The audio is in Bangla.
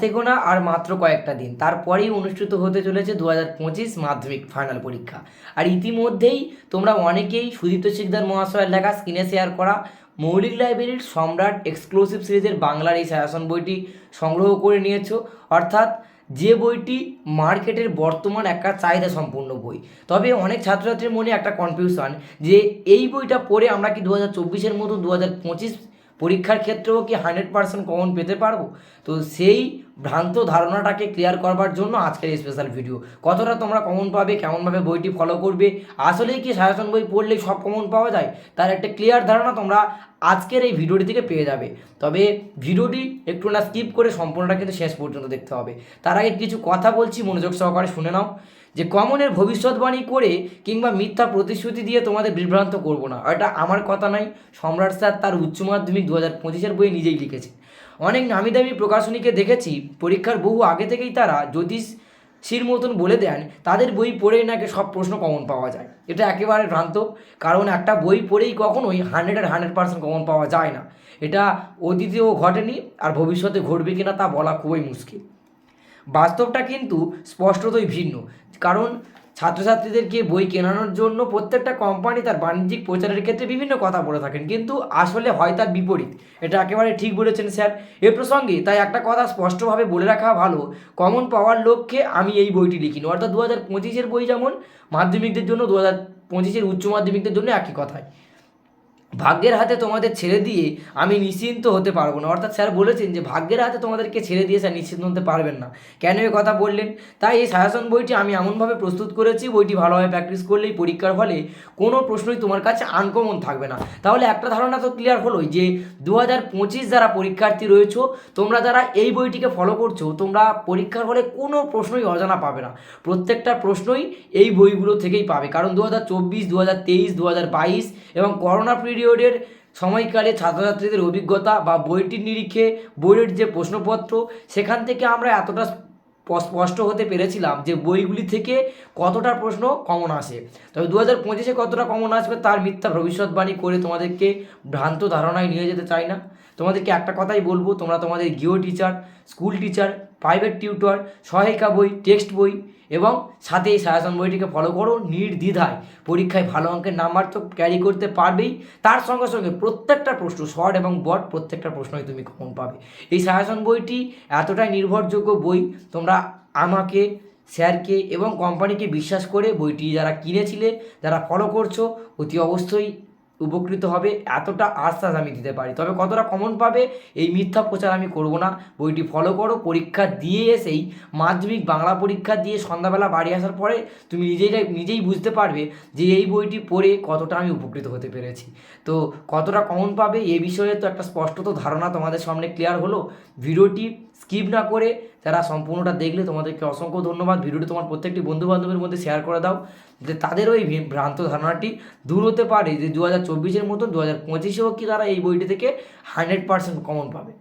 হাতে গোনা আর মাত্র কয়েকটা দিন। তারপরেই অনুষ্ঠিত হতে চলেছে দু হাজার পঁচিশ মাধ্যমিক ফাইনাল পরীক্ষা। আর ইতিমধ্যেই তোমরা অনেকেই সুদীপ্ত শিকদার মহাশয়ের লেখা স্ক্রিনে শেয়ার করা মৌলিক লাইব্রেরির সম্রাট এক্সক্লুসিভ সিরিজের বাংলার এই সায়াসন বইটি সংগ্রহ করে নিয়েছো। অর্থাৎ যে বইটি মার্কেটের বর্তমান একটা চাহিদা সম্পূর্ণ বই। তবে অনেক ছাত্রছাত্রীর মনে একটা কনফিউশন যে এই বইটা পড়ে আমরা কি দু হাজার চব্বিশের মতো দু হাজার পঁচিশ পরীক্ষার ক্ষেত্রেও কি হান্ড্রেড পার্সেন্ট কমন পেতে পারব? তো সেই ভ্রান্ত ধারণাটাকে ক্লিয়ার করবার জন্য আজকের স্পেশাল ভিডিও কতটা তোমরা কমন পাবে, কেমনভাবে বইটি ফলো করবে, আসলেই কি সাজেশন বই পড়লেই সব কমন পাওয়া যায়, তার একটা ক্লিয়ার ধারণা তোমরা আজকের এই ভিডিওটি থেকে পেয়ে যাবে। তবে ভিডিওটি একটু না স্কিপ করে সম্পূর্ণটা কিন্তু শেষ পর্যন্ত দেখতে হবে। তার আগে কিছু কথা বলছি, মনোযোগ সহকারে শুনে নাও। যে কমনের ভবিষ্যৎবাণী করে কিংবা মিথ্যা প্রতিশ্রুতি দিয়ে তোমাদের বিভ্রান্ত করব না। এটা আমার কথা নাই সম্রাট স্যার তার উচ্চ মাধ্যমিক দু হাজার পঁচিশের বইয়ে নিজেই লিখেছে। অনেক নামি দামি প্রকাশনীকে দেখেছি, পরীক্ষার বহু আগে থেকেই তারা জ্যোতিষ মতন বলে দেন, তাদের বই পড়েই নাকি সব প্রশ্ন কমন পাওয়া যায়। এটা একেবারে ভ্রান্ত, কারণ একটা বই পড়েই কখনোই হান্ড্রেড আর হান্ড্রেড পার্সেন্ট কমন পাওয়া যায় না। এটা অতীতেও ঘটেনি আর ভবিষ্যতে ঘটবে কিনা তা বলা খুবই মুশকিল। বাস্তবটা কিন্তু স্পষ্টতই ভিন্ন, কারণ ছাত্রছাত্রীদেরকে বই কেনানোর জন্য প্রত্যেকটা কোম্পানি তার বাণিজ্যিক প্রচারের ক্ষেত্রে বিভিন্ন কথা বলে থাকেন। কিন্তু আসলে হয় তার বিপরীত। এটা একেবারে ঠিক বলেছেন স্যার। এ প্রসঙ্গে তাই একটা কথা স্পষ্টভাবে বলে রাখা ভালো। কমন পাওয়ার লক্ষ্যে আমি এই বইটি লিখিনি। অর্থাৎ দু হাজার পঁচিশের বই যেমন, মাধ্যমিকদের জন্য দু হাজার পঁচিশের উচ্চ মাধ্যমিকদের জন্য একই কথাই। ভাগ্যের হাতে তোমাদের ছেড়ে দিয়ে আমি নিশ্চিন্ত হতে পারব না। অর্থাৎ স্যার বলেছেন যে, ভাগ্যের হাতে তোমাদেরকে ছেড়ে দিয়ে স্যার নিশ্চিন্ত হতে পারবেন না। কেন এ কথা বললেন? তাই এই সায়াসন বইটি আমি এমনভাবে প্রস্তুত করেছি, বইটি ভালোভাবে প্র্যাকটিস করলেই পরীক্ষার ফলে কোনো প্রশ্নই তোমার কাছে আনকমন থাকবে না। তাহলে একটা ধারণা তো ক্লিয়ার হলোই যে দু হাজার পঁচিশ যারা পরীক্ষার্থী রয়েছো, তোমরা যারা এই বইটিকে ফলো করছ, তোমরা পরীক্ষার ফলে কোনো প্রশ্নই অজানা পাবে না। প্রত্যেকটা প্রশ্নই এই বইগুলো থেকেই পাবে। কারণ দু হাজার চব্বিশ দু হাজার তেইশ দু হাজার বাইশ এবং করোনা পিরিয়ডের সময়কালে ছাত্রছাত্রীদের অভিজ্ঞতা বা বইটির নিরিখে বইয়ের যে প্রশ্নপত্র, সেখান থেকে আমরা এতটা স্পষ্ট হতে পেরেছিলাম যে বইগুলি থেকে কতটা প্রশ্ন কমন আসে। তবে দু হাজার পঁচিশে কতটা কমন আসবে তার মিথ্যা ভবিষ্যৎবাণী করে তোমাদেরকে ভ্রান্ত ধারণায় নিয়ে যেতে চাই না। তোমাদেরকে একটা কথাই বলব, তোমরা তোমাদের গৃহ teacher school teacher private tutor সহায়িকা বই টেক্সট বই এবং সাথে এই সায়াসন বইটিকে ফলো করো, নির্দ্বিধায় পরীক্ষায় ভালো অঙ্কের নাম্বার তো ক্যারি করতে পারবেই। তার সঙ্গে সঙ্গে প্রত্যেকটা প্রশ্ন শর্ট এবং বট, প্রত্যেকটা প্রশ্নই তুমি কমন পাবে। এই সায়াসন বইটি এতটাই নির্ভরযোগ্য বই, তোমরা আমাকে, স্যারকে এবং কোম্পানিকে বিশ্বাস করে বইটি যারা কিনেছিলে, যারা ফলো করছ, অতি অবশ্যই উপকৃত হবে, এতটা আশ্বাস আমি দিতে পারি। তবে কতটা কমন পাবে, এই মিথ্যা প্রচার আমি করব না। বইটি ফলো করো, পরীক্ষা দিয়ে এসেই, মাধ্যমিক বাংলা পরীক্ষা দিয়ে সন্ধ্যাবেলা বাড়ি আসার পরে তুমি নিজেই নিজেই বুঝতে পারবে যে এই বইটি পড়ে কতটা আমি উপকৃত হতে পেরেছি। তো কতটা কমন পাবে, এ বিষয়ে তো একটা স্পষ্টত ধারণা তোমাদের সামনে ক্লিয়ার হলো। ভিডিওটি স্কিপ না করে যারা সম্পূর্ণটা দেখলে তোমাদেরকে অসংখ্য ধন্যবাদ। ভিডিওটি তোমার প্রত্যেকটি বন্ধু বান্ধবের মধ্যে শেয়ার করে দাও যে তাদেরও এই ভ্রান্ত ধারণাটি দূর হতে পারে যে দু হাজার চব্বিশের মতন দু হাজার পঁচিশেও কি তারা এই বইটি থেকে হান্ড্রেড পার্সেন্ট কমন পাবে।